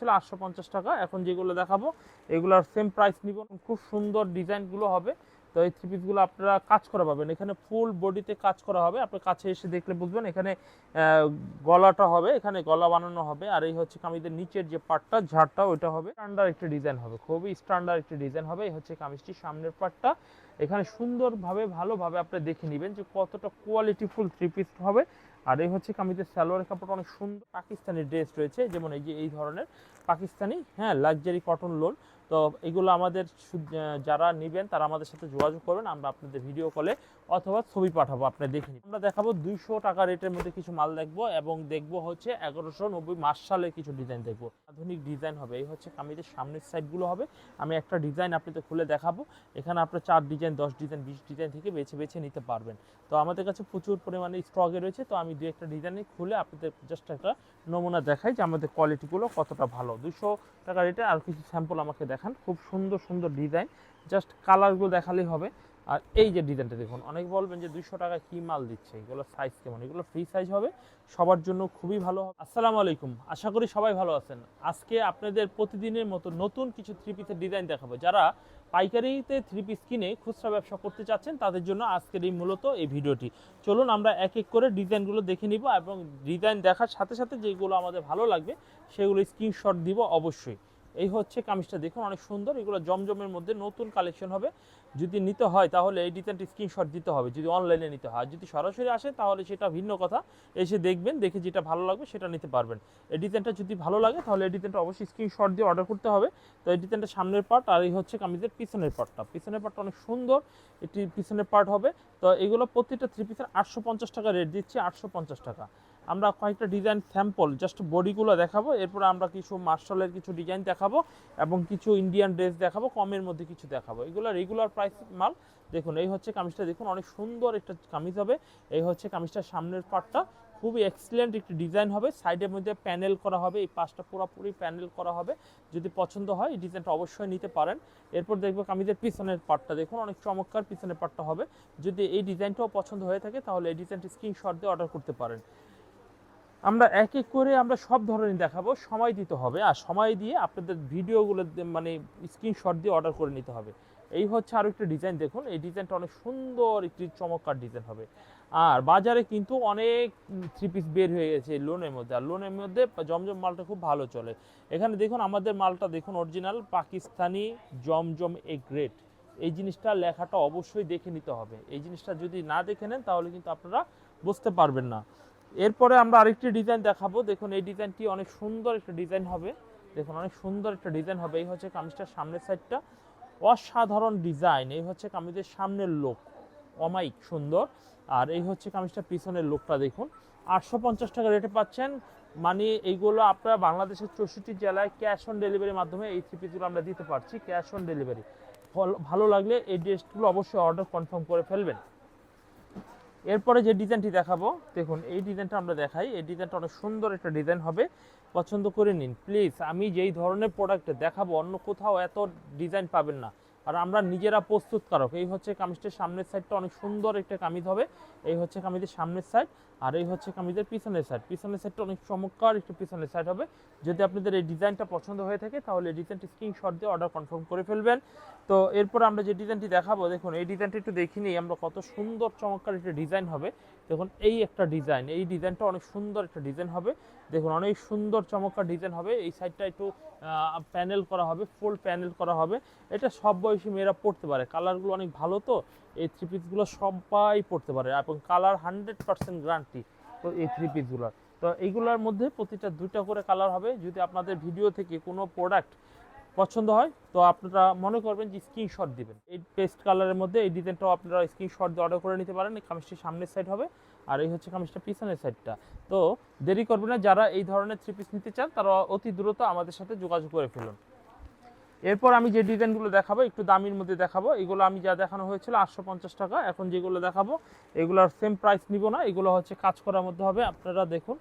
ছিল আটশো পঞ্চাশ টাকা। এখন যেগুলো দেখাবো, এগুলোর সেম প্রাইস নিব। খুব সুন্দর ডিজাইনগুলো হবে। তো এই থ্রি পিসগুলো আপনারা কাজ করা পাবেন। এখানে ফুল বডিতে কাজ করা হবে। আপনার কাছে এসে দেখলে বুঝবেন, এখানে গলাটা হবে, এখানে গলা বানানো হবে। আর এই হচ্ছে কামিজের নিচের যে পার্টটা ঝাড়টা, ওইটা হবে। স্ট্যান্ডার্ড একটি ডিজাইন হবে। খুবই স্ট্যান্ডার্ড একটি ডিজাইন হবে। এই হচ্ছে কামিজটি সামনের পার্টটা এখানে সুন্দরভাবে, ভালোভাবে আপনি দেখে নেবেন যে কতটা কোয়ালিটিফুল থ্রি পিস হবে। আর এই হচ্ছে কামিজের সালোয়ার কাপড় অনেক সুন্দর পাকিস্তানি ড্রেস রয়েছে, যেমন এই যে এই ধরনের পাকিস্তানি হ্যাঁ লাক্সারি কটন লোন তো এগুলো আমাদের যারা নেবেন তারা আমাদের সাথে যোগাযোগ করবেন, আমরা আপনাদের ভিডিও কলে অথবা ছবি পাঠাবো, আপনি দেখে নিন। আমরা দেখাবো দুইশো টাকা রেটের মধ্যে কিছু মাল দেখব এবং দেখব হচ্ছে এগারোশো নব্বই মাস সালের কিছু ডিজাইন দেখব। আধুনিক ডিজাইন হবে। এই হচ্ছে কামিজের সামনের সাইডগুলো হবে। আমি একটা ডিজাইন আপনাদের খুলে দেখাবো। এখানে আপনার চার ডিজাইন দশ ডিজাইন বিশ ডিজাইন থেকে বেছে বেছে নিতে পারবেন। তো আমাদের কাছে প্রচুর পরিমাণে স্টকে রয়েছে। তো আমি দু একটা ডিজাইনে খুলে আপনাদের জাস্ট একটা নমুনা দেখাই যে আমাদের কোয়ালিটিগুলো কতটা ভালো। দুশো টাকা রেটে আর কিছু স্যাম্পল আমাকে দেখান। খুব সুন্দর সুন্দর ডিজাইন জাস্ট কালারগুলো দেখালেই হবে। আর এই যে ডিজাইনটা দেখুন, অনেক বলবেন যে দুইশো টাকায় কী মাল দিচ্ছে, এগুলো সাইজ কেমন? এগুলো ফ্রি সাইজ হবে, সবার জন্য খুবই ভালো হবে। আসসালামু আলাইকুম, আশা করি সবাই ভালো আছেন। আজকে আপনাদের প্রতিদিনের মতো নতুন কিছু থ্রি পিসের ডিজাইন দেখাবো। যারা পাইকারিতে থ্রি পিস কিনে খুচরা ব্যবসা করতে চাচ্ছেন, তাদের জন্য আজকের এই মূলত এই ভিডিওটি। চলুন আমরা এক এক করে ডিজাইনগুলো দেখে নিব এবং ডিজাইন দেখার সাথে সাথে যেগুলো আমাদের ভালো লাগবে, সেগুলো স্ক্রিনশট দিব অবশ্যই। এই হচ্ছে কামিজটা, দেখুন অনেক সুন্দর। এগুলো জমজমের মধ্যে নতুন কালেকশন হবে। যদি নিতে হয় তাহলে এই ডিজাইনটি স্ক্রিনশট দিতে হবে। যদি অনলাইনে নিতে হয়। যদি সরাসরি আসে তাহলে সেটা ভিন্ন কথা। এসে দেখবেন, দেখে যেটা ভালো লাগবে সেটা নিতে পারবেন। এই ডিজাইনটা যদি ভালো লাগে তাহলে এই ডিজাইনটা অবশ্যই স্ক্রিনশট দিয়ে অর্ডার করতে হবে। তো এই ডিজাইনটা সামনের পার্ট আর এই হচ্ছে কামিজের পিছনের পার্টটা পিছনের পার্টটা অনেক সুন্দর। এটি পিছনের পার্ট হবে। তো এগুলো প্রত্যেকটা থ্রি পিসের আটশো পঞ্চাশ টাকা রেট দিচ্ছি, আটশো টাকা। আমরা কয়েকটা ডিজাইন স্যাম্পল জাস্ট বডিগুলো দেখাবো, এরপর আমরা কিছু মার্শালের কিছু ডিজাইন দেখাবো এবং কিছু ইন্ডিয়ান ড্রেস দেখাবো, কমের মধ্যে কিছু দেখাবো। এগুলো রেগুলার প্রাইস মাল। দেখুন, এই হচ্ছে কামিজটা, দেখুন অনেক সুন্দর একটা কামিজ হবে। এই হচ্ছে কামিজটার সামনের পার্টটা খুবই এক্সিলেন্ট একটি ডিজাইন হবে। সাইডের মধ্যে প্যানেল করা হবে, এই পাশটা পুরোপুরি প্যানেল করা হবে। যদি পছন্দ হয়, এই ডিজাইনটা অবশ্যই নিতে পারেন। এরপর দেখব কামিজের পিছনের পার্টটা দেখুন, অনেক চমৎকার পিছনের পার্টটা হবে। যদি এই ডিজাইনটাও পছন্দ হয়ে থাকে, তাহলে এই ডিজাইনটি স্ক্রিনশট দিয়ে অর্ডার করতে পারেন। আমরা এক এক করে আমরা সব ধরনের দেখাবো। সময় দিতে হবে আর সময় দিয়ে আপনাদের ভিডিওগুলো মানে স্ক্রিনশট দিয়ে অর্ডার করে নিতে হবে। এই হচ্ছে আরও একটা ডিজাইন দেখুন। এই ডিজাইনটা অনেক সুন্দর, একটি চমৎকার ডিজাইন হবে। আর বাজারে কিন্তু অনেক থ্রি পিস বের হয়ে গেছে লোনের মধ্যে। আর লোনের মধ্যে জমজম মালটা খুব ভালো চলে। এখানে দেখুন আমাদের মালটা দেখুন অরিজিনাল পাকিস্তানি জমজম এ গ্রেট এই জিনিসটা লেখাটা অবশ্যই দেখে নিতে হবে। এই জিনিসটা যদি না দেখে নেন তাহলে কিন্তু আপনারা বুঝতে পারবেন না। এরপরে আমরা আরেকটি ডিজাইন দেখাবো। দেখুন, এই ডিজাইনটি অনেক সুন্দর একটা ডিজাইন হবে। দেখুন, অনেক সুন্দর একটা ডিজাইন হবে। এই হচ্ছে কামিজটার সামনের সাইডটা। অসাধারণ ডিজাইন। এই হচ্ছে কামিজের সামনের লোক। অমাইক সুন্দর। আর এই হচ্ছে কামিজটার পিছনের লোকটা, দেখুন। আটশো পঞ্চাশ টাকা রেটে পাচ্ছেন। মানে এইগুলো আপনারা বাংলাদেশের চৌষট্টি জেলায় ক্যাশ অন ডেলিভারির মাধ্যমে এই থ্রি পিসগুলো আমরা দিতে পারছি। Cash on delivery. ভালো লাগলে এই ড্রেসগুলো অবশ্যই অর্ডার কনফার্ম করে ফেলবেন। এরপরে যে ডিজাইনটি দেখাবো, দেখুন, এই ডিজাইনটা আমরা দেখাই। এই ডিজাইনটা অনেক সুন্দর একটা ডিজাইন হবে। পছন্দ করে নিন, প্লিজ। আমি যেই ধরনের প্রোডাক্ট দেখাবো, অন্য কোথাও এত ডিজাইন পাবেন না। আর আমরা নিজেরা প্রস্তুতকারক। এই হচ্ছে কামিজটার সামনের সাইডটা অনেক সুন্দর একটা কামিজ হবে। এই হচ্ছে কামিজের সামনের সাইড আর এই হচ্ছে কামিজের পিছনের সাইড পিছনের সাইডটা অনেক চমৎকার একটু পিছনের সাইড হবে। যদি আপনাদের এই ডিজাইনটা পছন্দ হয়ে থাকে, তাহলে এই ডিজাইনটি স্ক্রিনশট দিয়ে অর্ডার কনফার্ম করে ফেলবেন। তো এরপর আমরা যে ডিজাইনটি দেখাবো, দেখুন, এই ডিজাইনটা একটু দেখে নিই আমরা কত সুন্দর, চমৎকার একটা ডিজাইন হবে। দেখুন, এই একটা ডিজাইন এই ডিজাইনটা অনেক সুন্দর একটা ডিজাইন হবে। দেখুন, অনেক সুন্দর, চমৎকার ডিজাইন হবে। এই সাইডটা একটু প্যানেল করা হবে ফুল প্যানেল করা হবে। এটা সব বয়সী মেয়েরা পড়তে পারে। কালারগুলো অনেক ভালো তো? এই থ্রি পিসগুলো সবাই পড়তে পারে এবং কালার হান্ড্রেড পার্সেন্ট গ্যারান্টি তো এই থ্রি পিসগুলোর তো এইগুলোর মধ্যে প্রতিটা দুইটা করে কালার হবে। যদি আপনাদের ভিডিও থেকে কোনো প্রোডাক্ট পছন্দ হয়, তো আপনারা মনে করবেন যে স্ক্রিনশট দিবেন। এই পেস্ট কালারের মধ্যে এই ডিজাইনটাও আপনারা স্ক্রিনশট দিয়ে অর্ডার করে নিতে পারেন। এই কামিজটি সামনের সাইড হবে আর এই হচ্ছে কামিজটা পিছনের সাইডটা তো দেরি করবেন না, যারা এই ধরনের থ্রি পিস নিতে চান, তারা অতি দ্রুত আমাদের সাথে যোগাযোগ করে ফেলুন। এরপর আমি যে ডিজাইনগুলো দেখাবো, একটু দামির মধ্যে দেখাবো। এগুলো আমি যা দেখানো হয়েছিল আটশো পঞ্চাশ টাকা, এখন যেগুলো দেখাবো, এগুলোর সেম প্রাইস নিব না, এগুলো হচ্ছে কাজ করার মধ্যে হবে। আপনারা দেখুন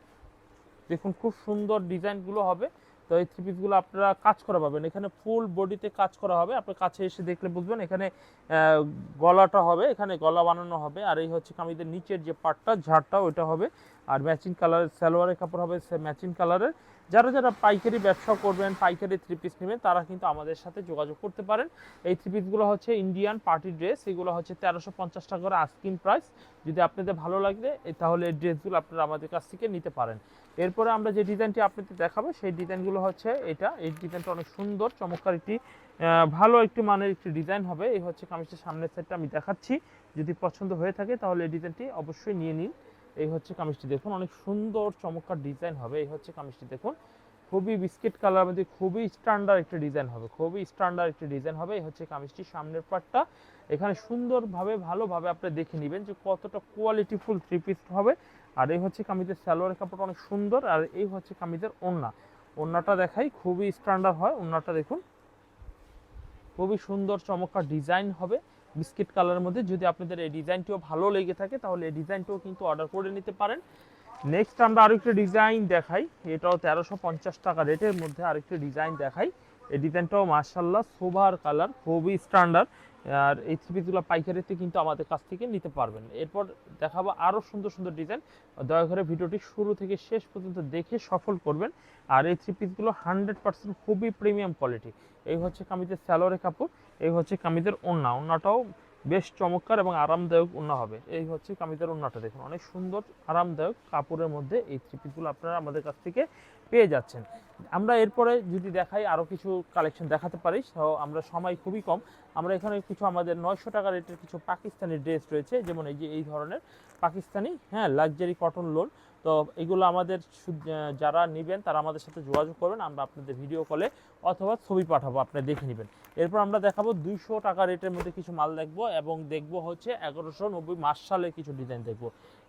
দেখুন খুব সুন্দর ডিজাইনগুলো হবে। তো এই থ্রি পিসগুলো আপনারা কাজ করা পাবেন। এখানে ফুল বডিতে কাজ করা হবে। আপনার কাছে এসে দেখলে বুঝবেন, এখানে গলাটা হবে, এখানে গলা বানানো হবে, আর এই হচ্ছে কামিজের নিচের যে পার্টটা ঝাড়টা, ওইটা হবে। আর ম্যাচিং কালারের সালোয়ারের কাপড় হবে, সে ম্যাচিং কালারের যারা যারা পাইকারি ব্যবসা করবেন, পাইকারি থ্রি পিস নেবেন, তারা কিন্তু আমাদের সাথে যোগাযোগ করতে পারেন। এই থ্রি পিসগুলো হচ্ছে ইন্ডিয়ান পার্টি ড্রেস এগুলো হচ্ছে তেরোশো পঞ্চাশ টাকা করে আস্কিন প্রাইস যদি আপনাদের ভালো লাগে তাহলে এই ড্রেসগুলো আপনারা আমাদের কাছ থেকে নিতে পারেন। এরপরে আমরা যে ডিজাইনটি আপনাদের দেখাবো, সেই ডিজাইনগুলো হচ্ছে এটা। এই ডিজাইনটা অনেক সুন্দর, চমৎকার একটি ভালো একটি মানের একটি ডিজাইন হবে। এই হচ্ছে কামিজের সামনের সাইডটা আমি দেখাচ্ছি। যদি পছন্দ হয়ে থাকে, তাহলে এই ডিজাইনটি অবশ্যই নিয়ে নিন। এই হচ্ছে কামিজটি দেখুন, অনেক সুন্দর চমৎকার ডিজাইন হবে। এই হচ্ছে কামিজটি দেখুন, খুবই বিস্কিট কালার মধ্যে খুবই স্ট্যান্ডার্ড একটা ডিজাইন হবে, খুবই স্ট্যান্ডার্ড একটা ডিজাইন হবে। এই হচ্ছে কামিজটি সামনের পার্টটা এখানে সুন্দরভাবে, ভালোভাবে আপনি দেখে নেবেন যে কতটা কোয়ালিটিফুল থ্রি পিস হবে। আর এই হচ্ছে কামিজের সালোয়ারের কাপড় অনেক সুন্দর, আর এই হচ্ছে কামিজের ওড়না। ওড়নাটা দেখাই, খুবই স্ট্যান্ডার্ড হয়। ওড়নাটা দেখুন, খুবই সুন্দর চমৎকার ডিজাইন হবে। বিস্কিট কালারের মধ্যে যদি আপনাদের এই ডিজাইনটিও ভালো লেগে থাকে, তাহলে এই ডিজাইনটিও কিন্তু অর্ডার করে নিতে পারেন। নেক্সট আমরা আরেকটা ডিজাইন দেখাই। এটাও তেরোশো পঞ্চাশ টাকা রেটের মধ্যে আরেকটা ডিজাইন দেখাই। এই ডিজাইনটাও মার্শাল্লাহ সোভার কালার, খুবই স্ট্যান্ডার্ড আর এই থ্রি পিসগুলো পাইকারিতে কিন্তু আমাদের কাছ থেকে নিতে পারবেন। এরপর দেখাবো আরও সুন্দর সুন্দর ডিজাইন। দয়া করে ভিডিওটি শুরু থেকে শেষ পর্যন্ত দেখে সফল করবেন। আর এই থ্রি পিসগুলো হান্ড্রেড পার্সেন্ট খুবই প্রিমিয়াম কোয়ালিটি। এই হচ্ছে কামিজের স্যালোয়ারের কাপড়, এই হচ্ছে কামিজের ওড়না ওড়নাটাও বেশ চমৎকার এবং আরামদায়ক ওড়না হবে। এই হচ্ছে কামিজের ওড়নাটা দেখুন। অনেক সুন্দর, আরামদায়ক কাপড়ের মধ্যে এই থ্রি পিসগুলো আপনারা আমাদের কাছ থেকে পেয়ে যাচ্ছেন। আমরা এরপরে যদি দেখাই আরও কিছু কালেকশন দেখাতে পারি তো আমরা সময় খুবই কম। আমরা এখানে কিছু আমাদের নয়শো টাকা রেটের কিছু পাকিস্তানি ড্রেস রয়েছে, যেমন এই যে এই ধরনের পাকিস্তানি হ্যাঁ লাক্সারি কটন লোন তো এগুলো আমাদের যারা নেবেন তারা আমাদের সাথে যোগাযোগ করবেন, আমরা আপনাদের ভিডিও কলে অথবা ছবি পাঠাবো, আপনি দেখে নেবেন। এরপর আমরা দেখাবো দুইশো টাকা রেটের মধ্যে কিছু মাল দেখব এবং দেখব হচ্ছে এগারোশো নব্বই মাস সালের কিছু ডিজাইন দেখব।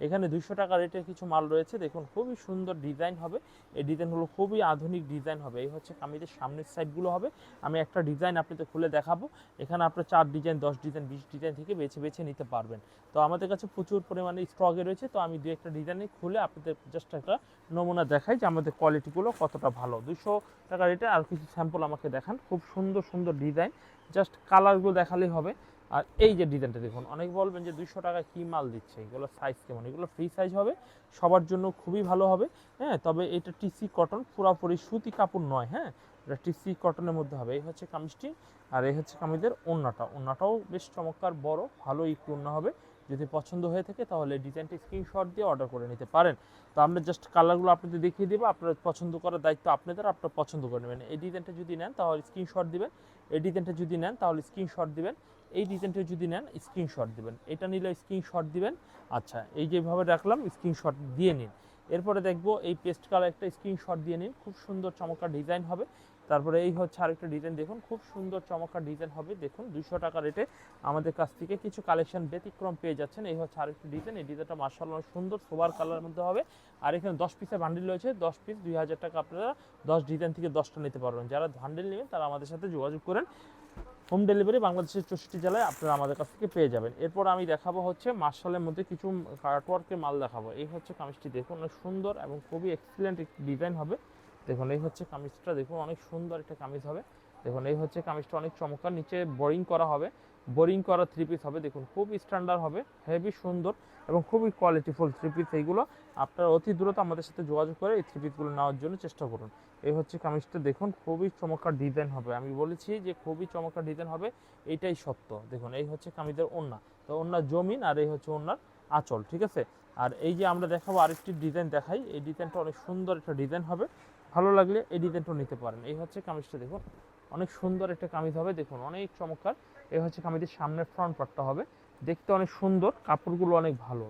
এখানে দুইশো টাকা রেটের কিছু মাল রয়েছে, দেখুন খুবই সুন্দর ডিজাইন হবে। এই ডিজাইনগুলো খুবই আধুনিক ডিজাইন হবে। এই হচ্ছে কামিজের সামনের সাইডগুলো হবে। আমি একটা ডিজাইন আপনাদের খুলে দেখাবো। এখানে আপনার চার ডিজাইন দশ ডিজাইন বিশ ডিজাইন থেকে বেছে বেছে নিতে পারবেন। তো আমাদের কাছে প্রচুর পরিমাণে স্টকে রয়েছে। তো আমি দু একটা ডিজাইনে খুলে আপনাদের জাস্ট একটা নমুনা দেখাই যে আমাদের কোয়ালিটিগুলো কতটা ভালো। দুশো টাকা রেটে আর কিছু স্যাম্পল আমাকে দেখান। খুব সুন্দর সুন্দর ডিজাইন জাস্ট কালারগুলো দেখালেই হবে। আর এই যে ডিজাইনটা দেখুন, অনেক বলবেন যে দুইশো টাকায় কী মাল দিচ্ছে? এগুলো সাইজ কেমন? এগুলো ফ্রি সাইজ হবে। সবার জন্য খুবই ভালো হবে। হ্যাঁ তবে এটা টিসি কটন পুরাপুরি সুতি কাপড় নয় হ্যাঁ? এটা টিসি কটনের মধ্যে হবে। এই হচ্ছে কামিজটি। আর এই হচ্ছে কামিজের ওড়নাটা ওড়নাটাও বেশ চমৎকার, বড়, ভালো একটু ওড়না হবে। যদি পছন্দ হয়ে থাকে তাহলে ডিজাইনটি স্ক্রিনশট দিয়ে অর্ডার করে নিতে পারেন। তো আমরা জাস্ট কালারগুলো আপনাদের দেখিয়ে দেবো। আপনার পছন্দ করার দায়িত্ব আপনাদের, আপনার পছন্দ করে নেবেন। এই ডিজাইনটা যদি নেন তাহলে স্ক্রিনশট দিবেন। এই ডিজাইনটা যদি নেন তাহলে স্ক্রিনশট দিবেন। এই ডিজাইনটা যদি নেন স্ক্রিনশট দিবেন। এটা নিলে স্ক্রিনশট দিবেন। আচ্ছা এই যেভাবে রাখলাম স্ক্রিনশট দিয়ে নিন। এরপরে দেখব এই পেস্ট কালার একটা স্ক্রিনশট দিয়ে নিন। খুব সুন্দর চমৎকার ডিজাইন হবে। তারপরে এই হচ্ছে আরেকটা ডিজাইন দেখুন, খুব সুন্দর, চমৎকার ডিজাইন হবে। দেখুন দুশো টাকা রেটে আমাদের কাছ থেকে কিছু কালেকশন ব্যতিক্রম পেয়ে যাচ্ছেন। এই হচ্ছে আরেকটি ডিজাইন এই ডিজাইনটা মার্শাল সুন্দর সোবার কালারের মধ্যে হবে। আর এখানে দশ পিসের বান্ডিল রয়েছে, দশ পিস দুই হাজার টাকা আপনারা দশ ডিজাইন থেকে দশটা নিতে পারবেন। যারা বান্ডিল নেবেন, তারা আমাদের সাথে যোগাযোগ করেন। হোম ডেলিভারি বাংলাদেশের চৌষট্টি জেলায় আপনারা আমাদের কাছ থেকে পেয়ে যাবেন। এরপর আমি দেখাবো হচ্ছে মার্শালের মধ্যে কিছু কার্টওয়ার্কের মাল দেখাবো। এই হচ্ছে কামিজটি, দেখুন সুন্দর এবং খুবই এক্সিলেন্ট ডিজাইন হবে। দেখুন, এই হচ্ছে কামিজটা। দেখুন, অনেক সুন্দর একটা কামিজ হবে। দেখুন, এই হচ্ছে কামিজটা অনেক চমৎকার। নিচে বোরিং করা হবে। বোরিং করা থ্রি পিস হবে। দেখুন, খুব স্ট্যান্ডার্ড হবে। হেভি সুন্দর এবং খুবই কোয়ালিটিফুল থ্রি পিস এইগুলো। আপনারা অতি দ্রুত আমাদের সাথে যোগাযোগ করে এই থ্রি পিসগুলো নেওয়ার জন্য চেষ্টা করুন। এই হচ্ছে কামিজটা। দেখুন, খুবই চমৎকার ডিজাইন হবে। আমি বলেছি যে খুবই চমৎকার ডিজাইন হবে। এইটাই সত্য। দেখুন, এই হচ্ছে কামিজের ওন্না তো ওন্নার জমিন আর এই হচ্ছে ওন্নার আঁচল, ঠিক আছে? আর এই যে আমরা দেখাবো আরেকটি ডিজাইন দেখাই। এই ডিজাইনটা অনেক সুন্দর একটা ডিজাইন হবে। ভালো লাগলে এই ডিজাইনটাও নিতে পারেন। এই হচ্ছে কামিজটা দেখুন। অনেক সুন্দর একটা কামিজ হবে, দেখুন, অনেক চমৎকার। এই হচ্ছে কামিজের সামনের ফ্রন্ট পার্টটা হবে। দেখতে অনেক সুন্দর, কাপড়গুলো অনেক ভালো।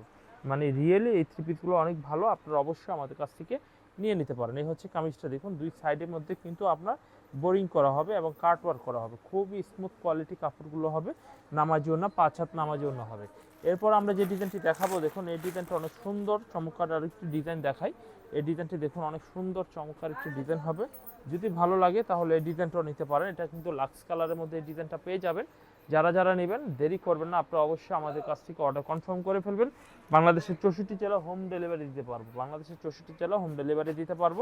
মানে রিয়েলি এই থ্রি পিসগুলো অনেক ভালো, আপনারা অবশ্যই আমাদের কাছ থেকে নিয়ে নিতে পারেন। এই হচ্ছে কামিজটা দেখুন, দুই সাইডের মধ্যে কিন্তু আপনার বোরিং করা হবে এবং কাট ওয়ার্ক করা হবে। খুবই স্মুথ কোয়ালিটি কাপড়গুলো হবে, নামাজিও না, পাঁচ হাত নামাজিও না হবে। এরপর আমরা যে ডিজাইনটি দেখাবো, দেখুন, এই ডিজাইনটা অনেক সুন্দর, চমৎকার আর একটি ডিজাইন দেখাই। এই ডিজাইনটি দেখুন, অনেক সুন্দর, চমৎকার একটি ডিজাইন হবে। যদি ভালো লাগে, তাহলে এই ডিজাইনটাও নিতে পারেন। এটা কিন্তু লাক্স কালারের মধ্যে এই ডিজাইনটা পেয়ে যাবেন। যারা যারা নেবেন, দেরি করবেন না, আপনারা অবশ্যই আমাদের কাছ থেকে অর্ডার কনফার্ম করে ফেলবেন। বাংলাদেশের চৌষট্টি জেলা হোম ডেলিভারি দিতে পারব। বাংলাদেশের চৌষট্টি জেলা হোম ডেলিভারি দিতে পারব।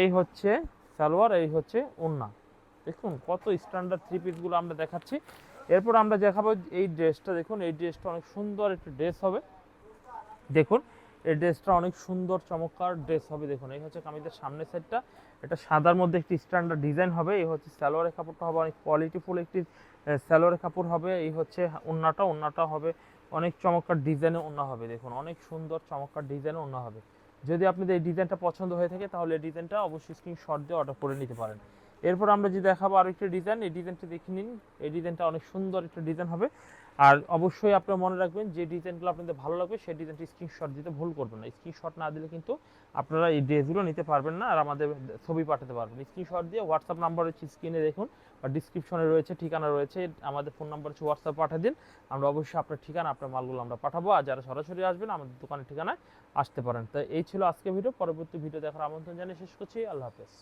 এই হচ্ছে সালোয়ার, এই হচ্ছে ওন্না দেখুন, কত স্ট্যান্ডার্ড থ্রি পিসগুলো আমরা দেখাচ্ছি। এরপর আমরা দেখাবো এই ড্রেসটা। দেখুন, এই ড্রেসটা অনেক সুন্দর একটা ড্রেস হবে। দেখুন, এই ড্রেসটা অনেক সুন্দর, চমৎকার ড্রেস হবে। দেখুন, এই হচ্ছে কামিজের সামনের সাইডটা। এটা সাদার মধ্যে একটি স্ট্যান্ডার্ড ডিজাইন হবে। এই হচ্ছে সালোয়ারের কাপড়টা হবে, অনেক কোয়ালিটিফুল একটি সালোয়ারের কাপড় হবে। এই হচ্ছে ওন্নাটা ওন্নাটা হবে। অনেক চমৎকার ডিজাইনের ওন্না হবে। দেখুন, অনেক সুন্দর, চমৎকার ডিজাইনের ওন্না হবে। যদি আপনাদের এই ডিজাইনটা পছন্দ হয়ে থাকে, তাহলে এই ডিজাইনটা অবশ্যই স্ক্রিনশট দিয়ে অর্ডার করে নিতে পারেন। এরপর আমরা যে দেখাবো আরও একটা ডিজাইন এই ডিজাইনটা দেখে নিন। এই ডিজাইনটা অনেক সুন্দর একটা ডিজাইন হবে। আর অবশ্যই আপনারা মনে রাখবেন, যে ডিজাইনগুলো আপনাদের ভালো লাগবে, সেই ডিজাইনটি স্ক্রিনশট দিতে ভুল করবেন না। স্ক্রিনশট না দিলে কিন্তু আপনারা এই ড্রেসগুলো নিতে পারবেন না আর আমাদের ছবি পাঠাতে পারবেন। স্ক্রিনশট দিয়ে হোয়াটসঅ্যাপ নাম্বার হচ্ছে স্ক্রিনে দেখুন বা ডিসক্রিপশনে রয়েছে, ঠিকানা রয়েছে। আমাদের ফোন নাম্বার হচ্ছে হোয়াটসঅ্যাপ পাঠিয়ে দিন। আমরা অবশ্যই আপনার ঠিকানা, আপনার মালগুলো আমরা পাঠাবো। আর যারা সরাসরি আসবেন, আমাদের দোকানের ঠিকানায় আসতে পারেন। তো এই ছিল আজকে ভিডিও। পরবর্তী ভিডিও দেখার আমন্ত্রণ জানিয়ে শেষ করছি। আল্লাহ হাফেজ।